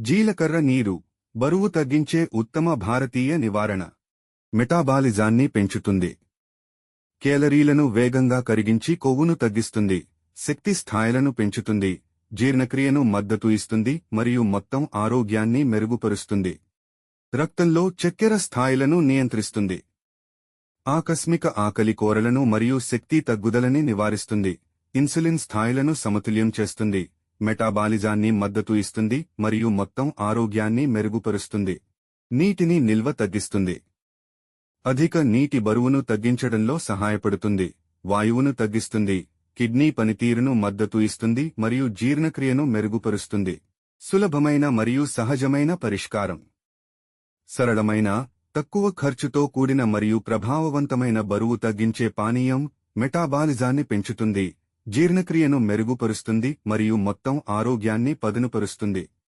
జీలకర్ర నీరు బరువు తగ్గించే ఉత్తమ భారతీయ నివారణ. మెటాబాలిజాన్ని పెంచుతుంది. కేలరీలను వేగంగా కరిగించి కొవ్వును తగ్గిస్తుంది. శక్తి స్థాయిలను పెంచుతుంది. జీర్ణక్రియను మద్దతు ఇస్తుంది మరియు మొత్తం ఆరోగ్యాన్ని మెరుగుపరుస్తుంది. రక్తంలో చక్కెర స్థాయిలను నియంత్రిస్తుంది. ఆకస్మిక ఆకలి కోరలను మరియు శక్తి తగ్గుదలని నివారిస్తుంది. ఇన్సులిన్ స్థాయిలను సమతుల్యం చేస్తుంది. మెటాబాలిజాన్ని మద్దతు ఇస్తుంది మరియు మొత్తం ఆరోగ్యాన్ని మెరుగుపరుస్తుంది. నీటిని నిల్వ తగ్గిస్తుంది. అధిక నీటి బరువును తగ్గించడంలో సహాయపడుతుంది. వాయువును తగ్గిస్తుంది. కిడ్నీ పనితీరును మద్దతు ఇస్తుంది మరియు జీర్ణక్రియను మెరుగుపరుస్తుంది. సులభమైన మరియు సహజమైన పరిష్కారం. సరళమైన తక్కువ ఖర్చుతో కూడిన మరియు ప్రభావవంతమైన బరువు తగ్గించే పానీయం మెటాబాలిజాన్ని పెంచుతుంది. జీర్ణక్రియను మెరుగుపరుస్తుంది మరియు మొత్తం ఆరోగ్యాన్ని పదునుపరుస్తుంది.